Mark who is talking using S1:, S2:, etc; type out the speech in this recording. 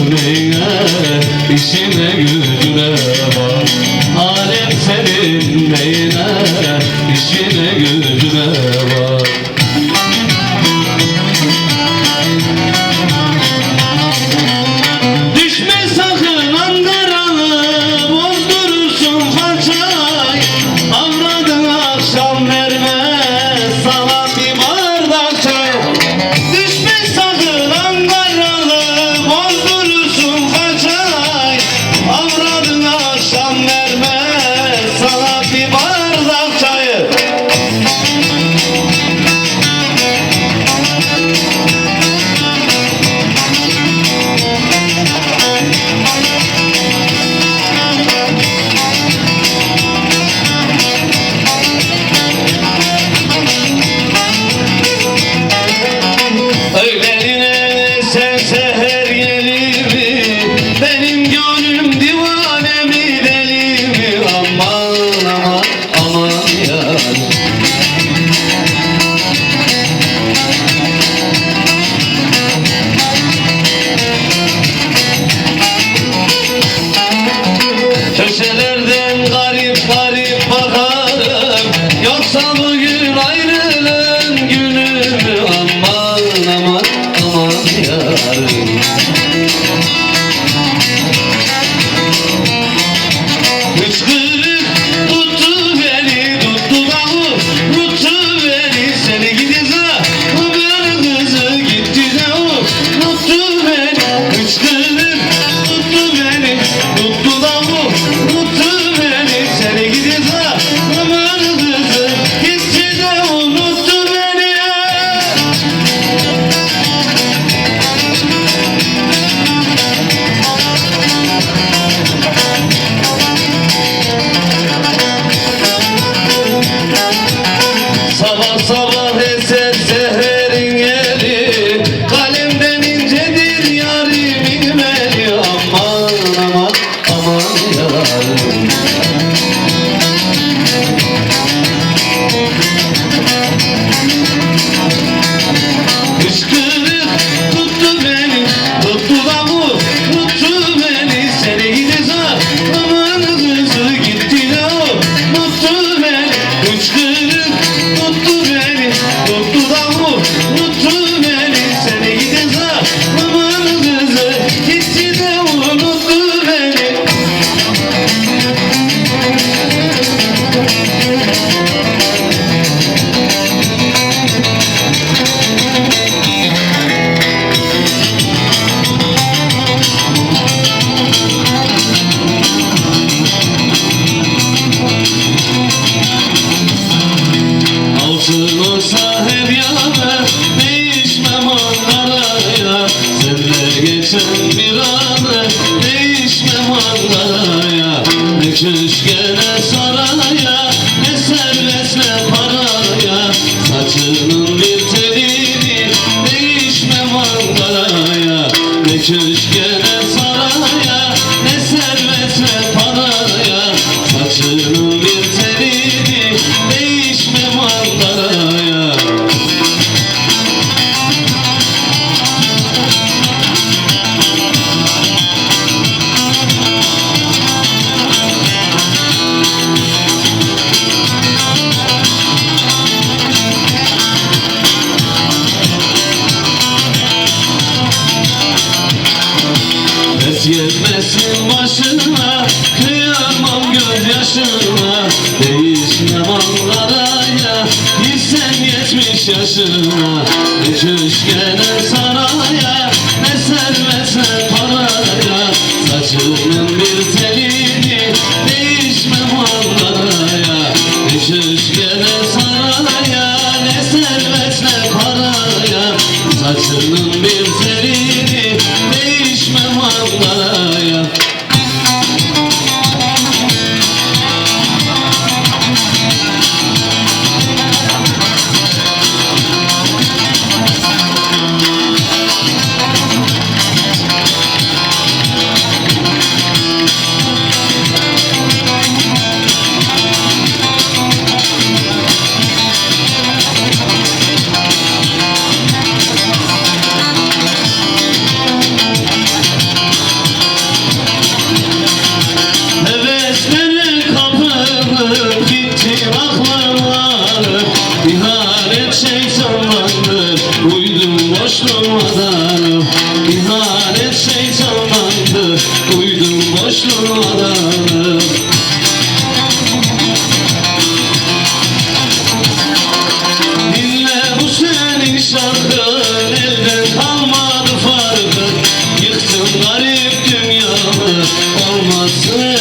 S1: bu neye işine güle anam Değişmem anaya Ne köşke ne saraya Ne servet ne paraya. Saçının bir telini Değişmem anaya Ne köşke yaşına Değişmem anlara ya. Gitsen yetmiş yaşına Ne köşkene sarar Slim.